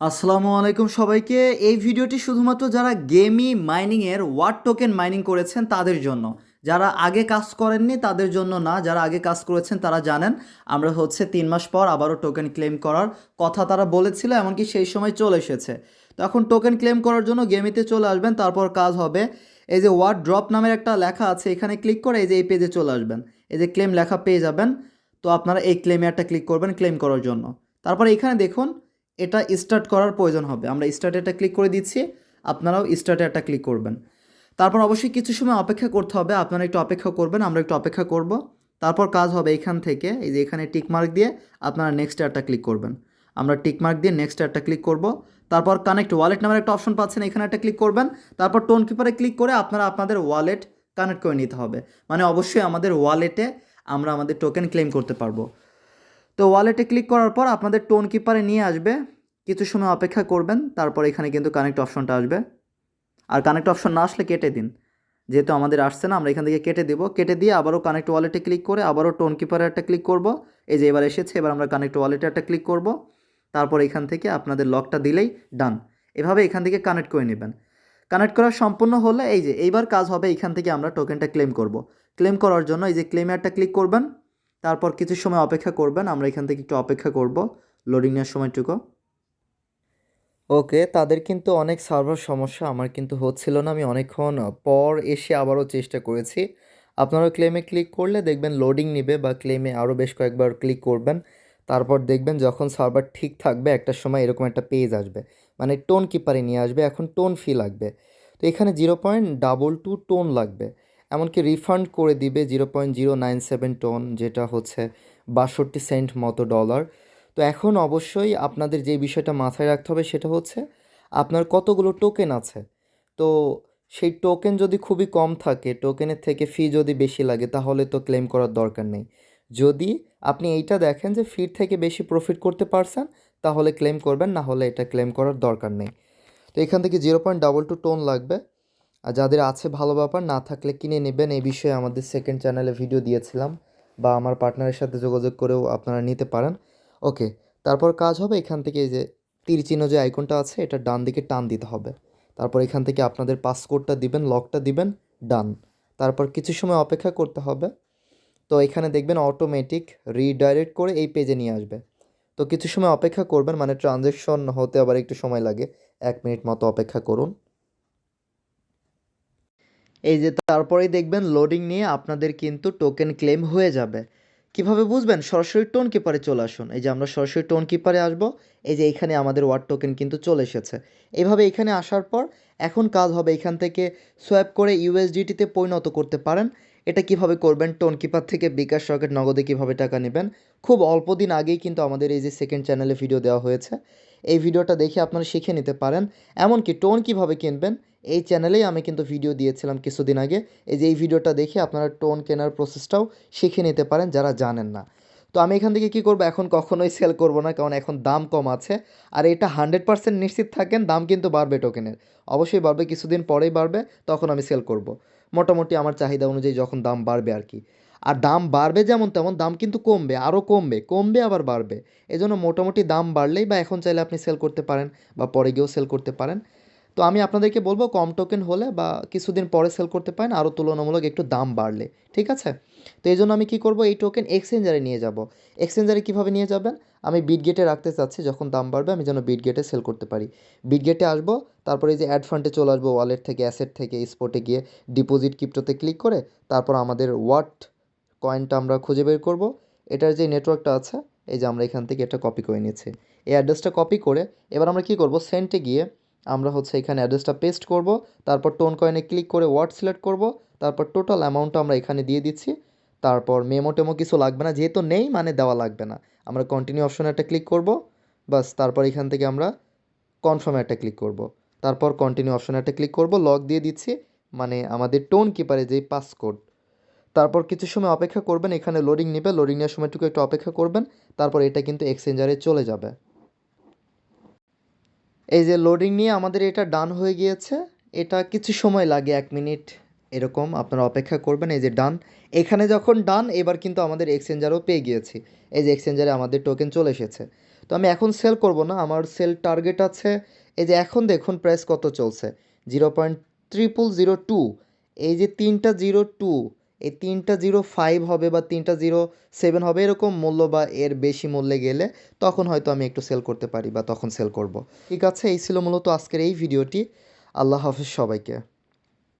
আসসালামু আলাইকুম সবাইকে। এই ভিডিওটি শুধুমাত্র যারা গেমি মাইনিংয়ের ওয়ার্ড টোকেন মাইনিং করেছেন তাদের জন্য। যারা আগে কাজ করেননি তাদের জন্য না, যারা আগে কাজ করেছেন তারা জানেন। আমরা হচ্ছে তিন মাস পর আবারও টোকেন ক্লেম করার কথা তারা বলেছিল, এমনকি সেই সময় চলে এসেছে। তো এখন টোকেন ক্লেম করার জন্য গেমিতে চলে আসবেন, তারপর কাজ হবে এই যে ওয়ার্ড ড্রপ নামের একটা লেখা আছে, এখানে ক্লিক করে এই যে এই পেজে চলে আসবেন। এই যে ক্লেম লেখা পেয়ে যাবেন। তো আপনারা এই ক্লেমে একটা ক্লিক করবেন ক্লেম করার জন্য। তারপর এখানে দেখুন এটা স্টার্ট করার প্রয়োজন হবে। আমরা স্টার্টে একটা ক্লিক করে দিচ্ছি, আপনারাও স্টার্টে একটা ক্লিক করবেন। তারপর অবশ্যই কিছু সময় অপেক্ষা করতে হবে, আপনারা একটু অপেক্ষা করবেন, আমরা একটু অপেক্ষা করব। তারপর কাজ হবে এখান থেকে, এই যে এখানে টিক মার্ক দিয়ে আপনারা নেক্সট একটা ক্লিক করবেন। আমরা টিক মার্ক দিয়ে নেক্সট একটা ক্লিক করব। তারপর কানেক্ট ওয়ালেট নামের একটা অপশন পাচ্ছেন, এখানে একটা ক্লিক করবেন। তারপর টোন কিপারে ক্লিক করে আপনারা আপনাদের ওয়ালেট কানেক্ট করে নিতে হবে। মানে অবশ্যই আমাদের ওয়ালেটে আমরা আমাদের টোকেন ক্লেম করতে পারব। তো ওয়ালেটে ক্লিক করার পর আপনাদের টোন কিপারে নিয়ে আসবে। কিছু সময় অপেক্ষা করবেন, তারপর এখানে কিন্তু কানেক্ট অপশনটা আসবে। আর কানেক্ট অপশন না আসলে কেটে দিন। যেহেতু আমাদের আসছে না, আমরা এখান থেকে কেটে দেবো। কেটে দিয়ে আবারও কানেক্ট ওয়ালেটে ক্লিক করে আবারও টোন কিপারে একটা ক্লিক করব। এই যে এবার এসেছে, এবার আমরা কানেক্ট ওয়ালেটে একটা ক্লিক করব। তারপর এখান থেকে আপনাদের লকটা দিলেই ডান এভাবে এখান থেকে কানেক্ট করে নেবেন। কানেক্ট করা সম্পূর্ণ হলে এই যে, এইবার কাজ হবে এখান থেকে আমরা টোকেনটা ক্লেম করব। ক্লেম করার জন্য এই যে ক্লেমে একটা ক্লিক করবেন। তারপর কিছু সময় অপেক্ষা করবেন, আমরা এখান থেকে একটু অপেক্ষা করব। লোডিং নেওয়ার সময়টুকু। ওকে তাদের কিন্তু অনেক সার্ভার সমস্যা, আমার কিন্তু হচ্ছিল না, আমি অনেকক্ষণ পর এসে আবারও চেষ্টা করেছি। আপনারা ক্লেমে ক্লিক করলে দেখবেন লোডিং নেবে বা ক্লেমে আরও বেশ কয়েকবার ক্লিক করবেন। তারপর দেখবেন যখন সার্ভার ঠিক থাকবে, একটা সময় এরকম একটা পেজ আসবে। মানে টোন কিপারে নিয়ে আসবে, এখন টোন ফি লাগবে। তো এখানে zero point double two TON লাগবে। এমনকি রিফান্ড করে দিবে zero point zero nine seven TON যেটা হচ্ছে বাষট্টি সেন্ট মতো ডলার তো এখন অবশ্যই আপনাদের যে বিষয়টা মাথায় রাখতে হবে সেটা হচ্ছে আপনার কতগুলো টোকেন আছে। তো সেই টোকেন যদি খুবই কম থাকে টোকেনের থেকে ফি যদি বেশি লাগে, তাহলে তো ক্লেম করার দরকার নেই। যদি আপনি এইটা দেখেন যে ফির থেকে বেশি প্রফিট করতে পারছেন, তাহলে ক্লেম করবেন, না হলে এটা ক্লেম করার দরকার নেই। তো এখান থেকে zero point double two TON লাগবে। আর যাদের আছে ভালো ব্যাপার, না থাকলে কিনে নেবেন। এই বিষয়ে আমাদের সেকেন্ড চ্যানেলে ভিডিও দিয়েছিলাম বা আমার পার্টনারের সাথে যোগাযোগ করেও আপনারা নিতে পারেন। ওকে তারপর কাজ হবে এখান থেকে এই যে তীর চিহ্ন যে আইকনটা আছে, এটা ডান দিকে টান দিতে হবে। তারপর এখান থেকে আপনাদের পাসকোডটা দিবেন লকটা দিবেন ডান তারপর কিছু সময় অপেক্ষা করতে হবে। তো এখানে দেখবেন অটোমেটিক রিডাইরেক্ট করে এই পেজে নিয়ে আসবে। তো কিছু সময় অপেক্ষা করবেন মানে ট্রানজ্যাকশন হতে আবার একটু সময় লাগে। এক মিনিট মতো অপেক্ষা করুন। এই যে তারপরেই দেখবেন লোডিং নিয়ে আপনাদের কিন্তু টোকেন ক্লেম হয়ে যাবে। কীভাবে বুঝবেন? সরাসরি টোন কিপারে চলে আসুন। এই যে আমরা সরাসরি টোন কিপারে আসব। এই যে এখানে আমাদের ওয়ার্ড টোকেন কিন্তু চলে এসেছে। এইভাবে এখানে আসার পর এখন কাজ হবে এখান থেকে সোয়াপ করে ইউএসডিটিতে পরিণত করতে পারেন। এটা কীভাবে করবেন? টোন কিপার থেকে বিকাশ রকেট নগদে কীভাবে টাকা নেবেন? খুব অল্প দিন আগেই কিন্তু আমাদের এই যে সেকেন্ড চ্যানেলে ভিডিও দেওয়া হয়েছে। এই ভিডিওটা দেখে আপনারা শিখে নিতে পারেন। এমনকি টোন কীভাবে কিনবেন? এই চ্যানেলেই আমি কিন্তু ভিডিও দিয়েছিলাম কিছুদিন আগে। এই যে এই ভিডিওটা দেখে আপনারা টোন কেনার প্রসেসটাও শিখে নিতে পারেন যারা জানেন না। তো আমি এখান থেকে কি করব? এখন কখনোই সেল করব না, কারণ এখন দাম কম আছে। আর এটা হান্ড্রেড পার্সেন্ট নিশ্চিত থাকেন, দাম কিন্তু বাড়বে টোকেনের অবশ্যই বাড়বে, কিছুদিন পরেই বাড়বে, তখন আমি সেল করব। মোটামুটি আমার চাহিদা অনুযায়ী যখন দাম বাড়বে আর কি। আর দাম বাড়বে যেমন তেমন, দাম কিন্তু কমবে আরও কমবে কমবে আবার বাড়বে। এজন্য মোটামুটি দাম বাড়লেই বা এখন চাইলে আপনি সেল করতে পারেন বা পরে গিয়েও সেল করতে পারেন। তো আমি আপনাদেরকে বলব কম টোকেন হলে বা কিছুদিন পরে সেল করতে পারেন আরও তুলনামূলক একটু দাম বাড়লে, ঠিক আছে? তো এই জন্য আমি কী করব, এই টোকেন এক্সচেঞ্জারে নিয়ে যাব। এক্সচেঞ্জারে কীভাবে নিয়ে যাবেন? আমি বিট গেটে রাখতে চাচ্ছি, যখন দাম বাড়বে আমি যেন বিট গেটে সেল করতে পারি। বিট গেটে আসব, তারপরে এই যে অ্যাড ফান্ডে চলে আসব ওয়ালেট থেকে অ্যাসেট থেকে স্পটে গিয়ে ডিপোজিট ক্রিপ্টোতে ক্লিক করে, তারপর আমাদের ওয়াট কয়েনটা আমরা খুঁজে বের করব। এটার যে নেটওয়ার্কটা আছে, এই যে আমরা এখান থেকে এটা কপি করে নিয়েছি। এই অ্যাড্রেসটা কপি করে, এবার আমরা কী করব সেন্টে গিয়ে আমরা হচ্ছে এখানে অ্যাড্রেসটা পেস্ট করব, তারপর টোন কয়েনে ক্লিক করে ওয়ার্ড সিলেক্ট করব, তারপর টোটাল অ্যামাউন্টটা আমরা এখানে দিয়ে দিচ্ছি, তারপর মেমো টেমো কিছু লাগবে না, যেহেতু নেই মানে দেওয়া লাগবে না। আমরা কন্টিনিউ অপশনে একটা ক্লিক করব, বাস তারপর এখান থেকে আমরা কনফার্মে একটা ক্লিক করব। তারপর কন্টিনিউ অপশনে একটা ক্লিক করব লক দিয়ে দিচ্ছি মানে আমাদের টোন কিপারে যেই পাসকোড তারপর কিছু সময় অপেক্ষা করবেন, এখানে লোডিং নেবে লোডিং নেওয়ার সময়টুকু একটু অপেক্ষা করবেন, তারপর এটা কিন্তু এক্সচেঞ্জারে চলে যাবে। এই যে লোডিং নিয়ে আমাদের এটা ডান হয়ে গিয়েছে, এটা কিছু সময় লাগে, এক মিনিট এরকম আপনারা অপেক্ষা করবেন, এই যে ডান এখানে যখন ডান এবার কিন্তু আমাদের এক্সচেঞ্জারও পেয়ে গিয়েছি। এই যে এক্সচেঞ্জারে আমাদের টোকেন চলে এসেছে। তো আমি এখন সেল করব না, আমার সেল টার্গেট আছে। এই যে এখন দেখুন প্রাইস কত চলছে zero point triple zero two এই যে তিনটা জিরো টু এই তিনটা জিরো ফাইভ হবে বা তিনটা জিরো সেভেন হবে, এরকম মূল্য বা এর বেশি মূল্যে গেলে তখন হয়তো আমি একটু সেল করতে পারি বা তখন সেল করব। ঠিক আছে, এই ছিল মূলত আজকের এই ভিডিওটি। আল্লাহ হাফিজ সবাইকে।